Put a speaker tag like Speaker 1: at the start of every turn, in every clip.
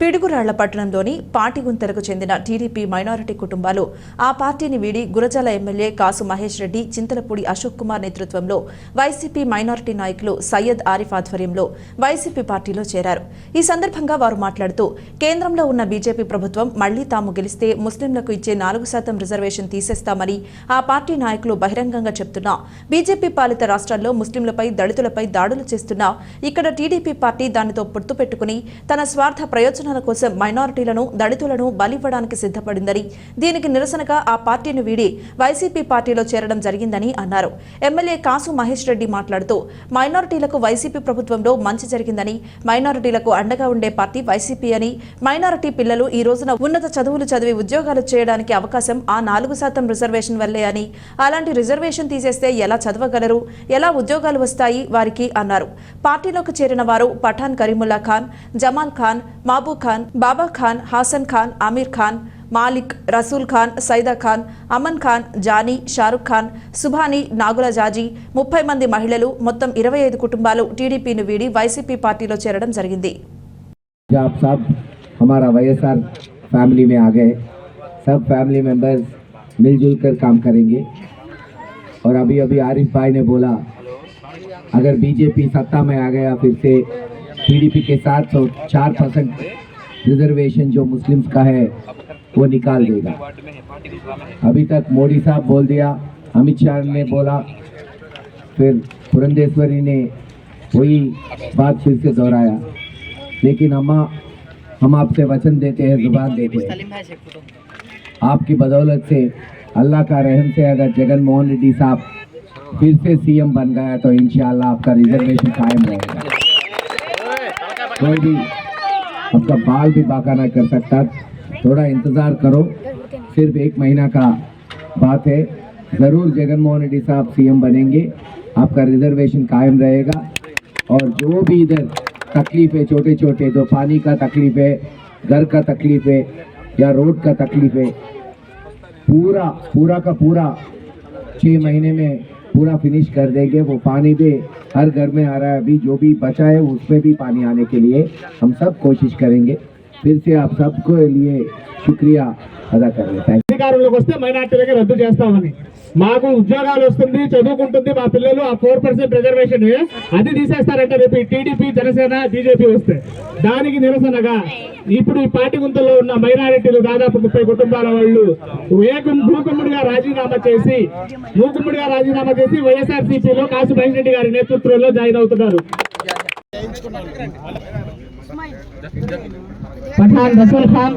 Speaker 1: పిడుగురాళ్ళ పట్టణంలోని పాటిగుంతలకు చెందిన TDP minority కుటుంబాలు ఆ పార్టీని వీడి గురజాల ఎమ్మెల్యే కాసు మహేష్ రెడ్డి చింతలపూడి అశోక్ కుమార్ నేతృత్వంలో వైసీపీ మైనారిటీ నాయకులు సయ్యద్ ఆరిఫ్ ఆధ్వర్యంలో వైసీపీ పార్టీలో చేరారు. ఈ సందర్భంగా వారు మాట్లాడుతూ కేంద్రంలో ఉన్న బీజేపీ ప్రభుత్వం మళ్ళీ తాము గెలిస్తే ముస్లింలకు ఇచ్చే నాలుగు శాతం రిజర్వేషన్ తీసేస్తామని ఆ పార్టీ నాయకులు బహిరంగంగా చెబుతున్నా బీజేపీ పాలిత రాష్ట్రాల్లో ముస్లింలపై దళితులపై దాడులు చేస్తున్నా ఇక్కడ టీడీపీ పార్టీ దానితో పొత్తు పెట్టుకుని తన స్వార్థ ప్రయోజనం ప్రయోజనాల కోసం మైనారిటీలను దళితులను బలివ్వడానికి సిద్ధపడిందని దీనికి నిరసనగా ఆ పార్టీని వీడి వైసీపీ పార్టీలో చేరడం జరిగిందని అన్నారు. ఎమ్మెల్యే కాసు మహేష్ రెడ్డి మాట్లాడుతూ మైనారిటీలకు వైసీపీ ప్రభుత్వంలో మంచి జరిగిందని మైనారిటీలకు అండగా ఉండే పార్టీ వైసీపీ అని మైనారిటీ పిల్లలు ఈ రోజున ఉన్నత చదువులు చదివి ఉద్యోగాలు చేయడానికి అవకాశం ఆ నాలుగు శాతం రిజర్వేషన్ వల్లే అని అలాంటి రిజర్వేషన్ తీసేస్తే ఎలా చదవగలరు ఎలా ఉద్యోగాలు వస్తాయి వారికి అన్నారు. పార్టీలోకి చేరిన వారు పఠాన్ కరీముల్లా ఖాన్ జమాల్ ఖాన్ మాబూ ఖాన్ బాబా ఖాన్ హాసన్ ఖాన్ ఆమీర్ ఖాన్ మాలిక్ రసూల్ ఖాన్ సైదా ఖాన్ అమన్ ఖాన్ జానీ షారుఖ్ ఖాన్ సుభాని నాగుల జాజీ ముప్పై మంది మహిళలు మొత్తం ఇరవై ఐదు కుటుంబాలు టీడీపీని వీడి వైసీపీ పార్టీలో చేరడం జరిగింది
Speaker 2: जो आप सब हमारा वाईएसआर फैमिली में आ गए सब फैमिली मेंबर्स मिलजुल कर काम करेंगे और अभी अभी आरिफ भाई ने बोला अगर बीजेपी सत्ता में आ गया फिर से टीडीपी के साथ तो चार परसेंट रिजर्वेशन जो मुस्लिम्स का है, वो निकाल देगा। अभी तक मोदी साहब बोल दिया, अमित शाह ने बोला, फिर पुरंदेश्वरी ने वही बात फिर से दोहराया। लेकिन अम्मा हम आपसे वचन देते हैं, ज़ुबान देते हैं। आपकी बदौलत से, अल्लाह का रहम से अगर जगन मोहन रेड्डी साहब फिर से सीएम बन गया तो इंशाल्लाह आपका रिजर्वेशन कायम रहेगा। कोई भी आपका बाल भी बाका ना कर सकता। थोड़ा इंतज़ार करो। सिर्फ़ एक महीना का बात है। ज़रूर जगन मोहन रेड्डी साहब सीएम बनेंगे। आपका रिजर्वेशन कायम रहेगा। और जो भी इधर तकलीफ़ है छोटे छोटे जो पानी का तकलीफ़ है, घर का तकलीफ़ है, या रोड का तकलीफ़ है, पूरा पूरा का पूरा छः महीने में पूरा फिनिश कर देंगे वो पानी भी हर घर में आ रहा है अभी जो भी बचा है उसमें भी पानी आने के लिए हम सब कोशिश करेंगे फिर से आप सबको लिए शुक्रिया अदा कर रहे हैं
Speaker 3: అధికారంలోకి వస్తే మైనార్టీలకి రద్దు చేస్తామని మాకు ఉద్యోగాలు వస్తుంది చదువుకుంటుంది మా పిల్లలు ఆ ఫోర్ పర్సెంట్ రిజర్వేషన్ అది తీసేస్తారంట రేపు టీడీపీ జనసేన బీజేపీ వస్తే. దానికి నిరసనగా ఇప్పుడు ఈ పార్టీ ఉన్న మైనారిటీలు దాదాపు ముప్పై కుటుంబాల వాళ్ళు వేగం మూకుమ్మడిగా రాజీనామా చేసి మూకుమ్మడిగా రాజీనామా చేసి వైఎస్ఆర్సీపీలో కాసు మహేష్ రెడ్డి గారి నేతృత్వంలో జాయిన్ అవుతున్నారు. పఠాన్ రసూల్ ఖాన్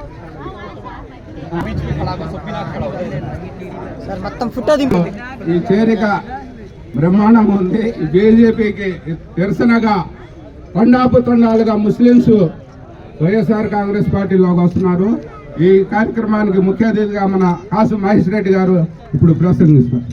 Speaker 4: ఈ చేరిక బ్రహ్మాండం ఉంది. బీజేపీకి నిరసనగా తండాపు తొండాలుగా ముస్లింస్ వైఎస్ఆర్ కాంగ్రెస్ పార్టీలోకి వస్తున్నారు. ఈ కార్యక్రమానికి ముఖ్య అతిథిగా మన కాసు మహేష్ రెడ్డి గారు ఇప్పుడు ప్రసంగిస్తారు.